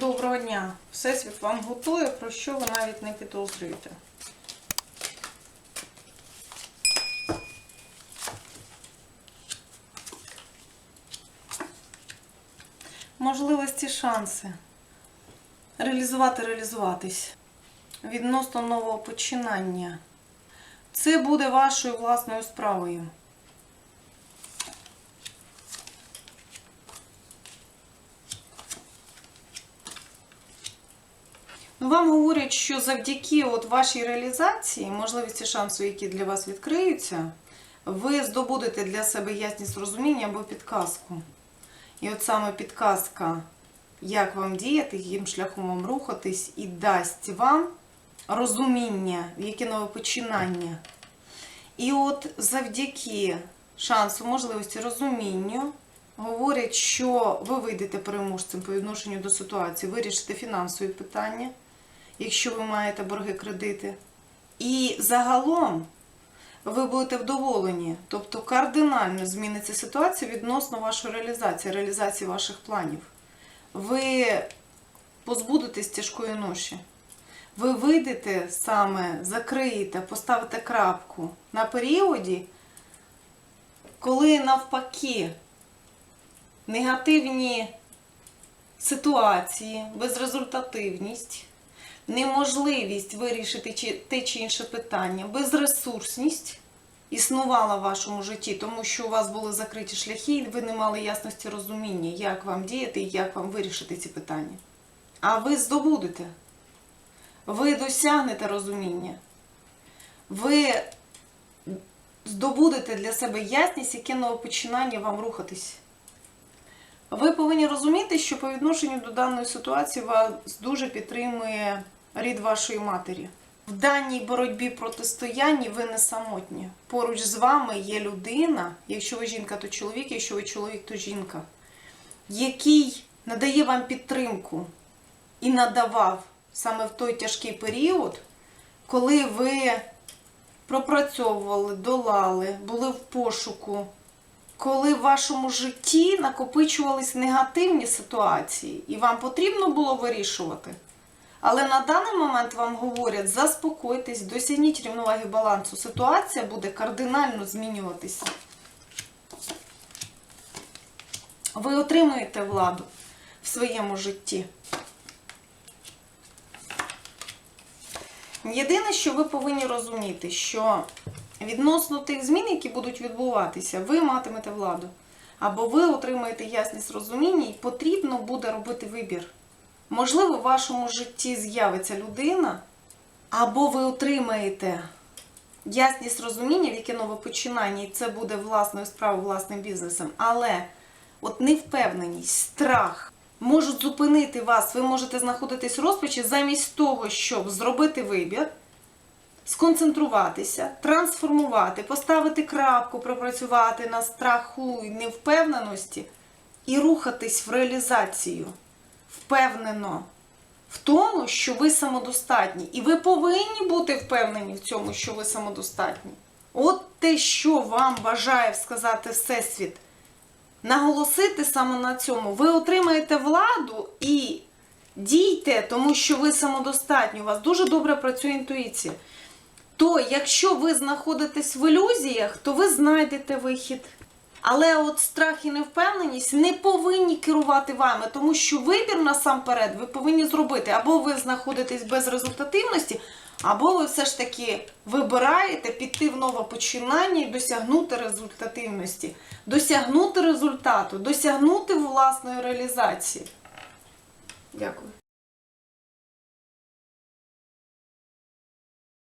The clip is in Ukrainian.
Доброго дня! Всесвіт вам готує, про що ви навіть не підозрюєте. Можливості, шанси. Реалізувати, реалізуватись. Відносно нового починання. Це буде вашою власною справою. Вам говорять, що завдяки от вашій реалізації, можливості шансу, які для вас відкриються, ви здобудете для себе ясність розуміння або підказку. І от саме підказка, як вам діяти, яким шляхом вам рухатись, і дасть вам розуміння, яке нове починання. І от завдяки шансу, можливості, розумінню, говорять, що ви вийдете переможцем по відношенню до ситуації, вирішите фінансові питання, якщо ви маєте борги кредити. І загалом ви будете вдоволені, тобто кардинально зміниться ситуація відносно вашої реалізації, реалізації ваших планів. Ви позбудетесь тяжкої ноші. Ви вийдете саме, закриєте, поставите крапку на періоді, коли навпаки негативні ситуації, безрезультативність, неможливість вирішити чи- те чи інше питання, безресурсність існувала в вашому житті, тому що у вас були закриті шляхи, і ви не мали ясності розуміння, як вам діяти і як вам вирішити ці питання. А ви здобудете. Ви досягнете розуміння. Ви здобудете для себе ясність, яке новопочинання вам рухатись. Ви повинні розуміти, що по відношенню до даної ситуації вас дуже підтримує рід вашої матері. В даній боротьбі протистоянні ви не самотні. Поруч з вами є людина, якщо ви жінка, то чоловік, якщо ви чоловік, то жінка, який надає вам підтримку і надавав саме в той тяжкий період, коли ви пропрацьовували, долали, були в пошуку, коли в вашому житті накопичувались негативні ситуації, і вам потрібно було вирішувати. Але на даний момент вам говорять, заспокойтесь, досягніть рівноваги балансу. Ситуація буде кардинально змінюватися. Ви отримуєте владу в своєму житті. Єдине, що ви повинні розуміти, що відносно тих змін, які будуть відбуватися, ви матимете владу. Або ви отримаєте ясність розуміння, і потрібно буде робити вибір. Можливо, в вашому житті з'явиться людина, або ви отримаєте ясність розуміння, в яке нове починання, і це буде власною справою, власним бізнесом. Але от невпевненість, страх можуть зупинити вас. Ви можете знаходитись в розпачі замість того, щоб зробити вибір, сконцентруватися, трансформувати, поставити крапку, пропрацювати на страху і невпевненості і рухатись в реалізацію впевнено в тому, що ви самодостатні. І ви повинні бути впевнені в цьому, що ви самодостатні. От те, що вам бажає сказати Всесвіт, наголосити саме на цьому, ви отримаєте владу і дійте, тому що ви самодостатні. У вас дуже добре працює інтуїція. То, якщо ви знаходитесь в ілюзіях, то ви знайдете вихід. Але от страх і невпевненість не повинні керувати вами, тому що вибір насамперед ви повинні зробити. Або ви знаходитесь без результативності, або ви все ж таки вибираєте піти в нове починання і досягнути результативності, досягнути результату, досягнути власної реалізації. Дякую.